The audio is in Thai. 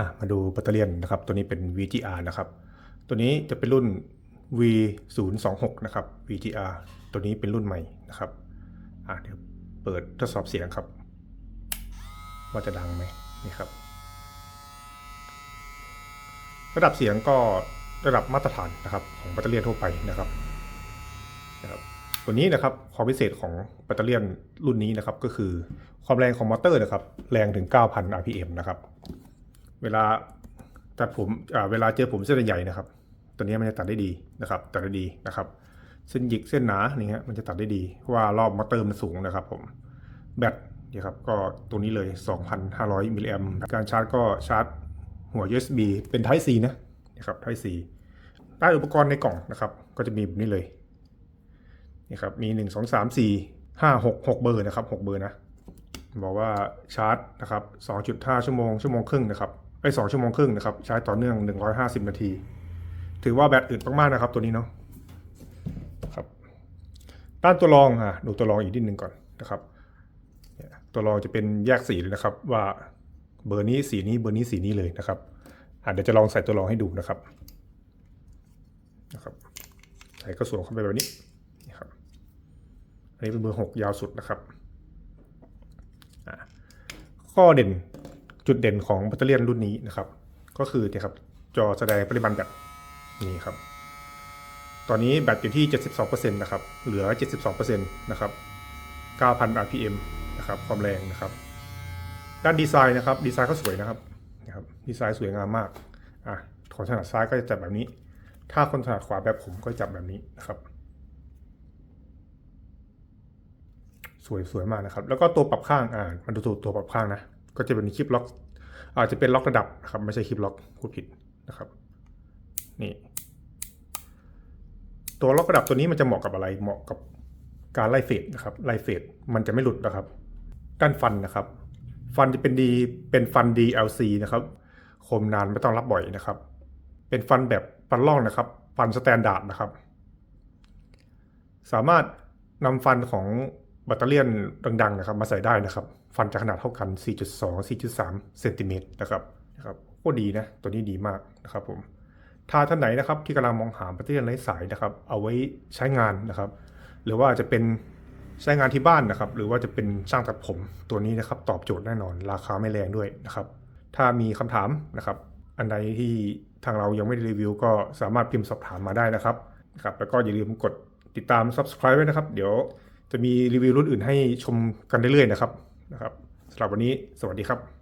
่ะมาดูแบตเตอรี่ยนนะครับ ตัวนี้เป็น VGR นะครับ ตัวนี้จะเป็นรุ่น V026 นะครับ VGR ตัวนี้เป็นรุ่นใหม่นะครับอะเดี๋ยวเปิดทดสอบเสียงครับ ว่าจะดังไหมนี่ครับ ระดับเสียงก็ระดับมาตรฐานนะครับ ของแบตเตอรี่ยนทั่วไปนะครับนะครับตัวนี้นะครับความพิเศษของแบตเตอรี่ยนรุ่นนี้นะครับก็คือความแรงของมอเตอร์นะครับ แรงถึง 9,000 rpm นะครับ เวลาตัดผมเวลาเจอผมเส้นใหญ่นะครับ ตัวนี้มันจะตัดได้ดีนะครับ ตัดได้ดีนะครับ เส้นหยิกเส้นหนานี่ฮะมันจะตัดได้ดีเพราะว่ารอบมอเตอร์มันสูงนะครับ ผมแบตนี่ครับก็ตัวนี้เลย 2,500มิลลิแอมการชาร์จก็ชาร์จหัว USB เป็น Type C นะนะครับ Type C ใต้อุปกรณ์ในกล่องนะครับ ก็จะมีแบบนี้เลยนี่ครับมี 1 2 3 4 5 6 6 เบอร์นะครับ 6 เบอร์นะบอกว่าชาร์จนะครับ 2.5 ชั่วโมงชั่วโมงครึ่งนะครับ ไอ้ย2ชั่วโมงครึ่งนะครับ ใช้ต่อเนื่อง150นาที ถือว่าแบตอึดมากๆนะครับ ตัวนี้เนาะครับด้านตัวรองอะดูตัวรองอีกนิดนึงก่อนนะครับตัวรองจะเป็นแยกสีเลยนะครับ ว่าเบอร์นี้สีนี้เบอร์นี้สีนี้เลยนะครับอะเดี๋ยวจะลองใส่ตัวรองให้ดูนะครับนะครับใส่กระสวมเข้าไปแบบนี้นี่ครับอันนี้เป็นเบอร์หกยาวสุดนะครับข้อเด่น จุดเด่นของแบตเตอรี่ยนรุ่นนี้นะครับ ก็คือเนี่ยครับจอแสดงปริมาณแบตนี่ครับ ตอนนี้แบตอยู่ที่ 72%นะครับ เหลือ 72%นะครับ 9,000 rpm นะครับ ความแรงนะครับ ด้านดีไซน์นะครับ ดีไซน์ก็สวยนะครับนะครับ ดีไซน์สวยงามมาก อะคนถนัดซ้ายก็จะจับแบบนี้ ถ้าคนถนัดขวาแบบผมก็จับแบบนี้นะครับ สวยสวยมากนะครับ แล้วก็ตัวปรับข้าง อ่า มันดูตัวตัวปรับข้างนะ ก็จะเป็นคลิปล็อกอาจจะเป็นล็อกระดับนะครับไม่ใช่คลิปล็อกพูดผิดนะครับนี่ตัวล็อกระดับตัวนี้มันจะเหมาะกับอะไรเหมาะกับการไล่เฟดนะครับไล่เฟดมันจะไม่หลุดนะครับ ด้านฟันนะครับ ฟันจะเป็นดีเป็นฟัน DLC นะครับคมนานไม่ต้องรับบ่อยนะครับ เป็นฟันแบบฟันล่องนะครับ ฟันสแตนดาร์ดนะครับ สามารถนำฟันของ แบตเตอรี่ยนดังๆนะครับมาใส่ได้นะครับ ฟันจะขนาดเท่ากัน 4.2 4.3เซนติเมตรนะครับนะครับโคตรดีนะ ตัวนี้ดีมากนะครับผมถ้าท่านไหนนะครับที่กำลังมองหาแบตเตอรี่ยไร้สายนะครับ เอาไว้ใช้งานนะครับ หรือว่าจะเป็นใช้งานที่บ้านนะครับ หรือว่าจะเป็นช่างตัดผมตัวนี้นะครับ ตอบโจทย์แน่นอน ราคาไม่แรงด้วยนะครับ ถ้ามีคำถามนะครับ อันใดที่ทางเรายังไม่ได้รีวิว ก็สามารถพิมพ์สอบถามมาได้นะครับนะครับแล้วก็อย่าลืมกดติดตาม subscribe ไว้นะครับ เดี๋ยว จะมีรีวิวรุ่นอื่นให้ชมกันเรื่อยๆนะครับนะครับสำหรับวันนี้สวัสดีครับ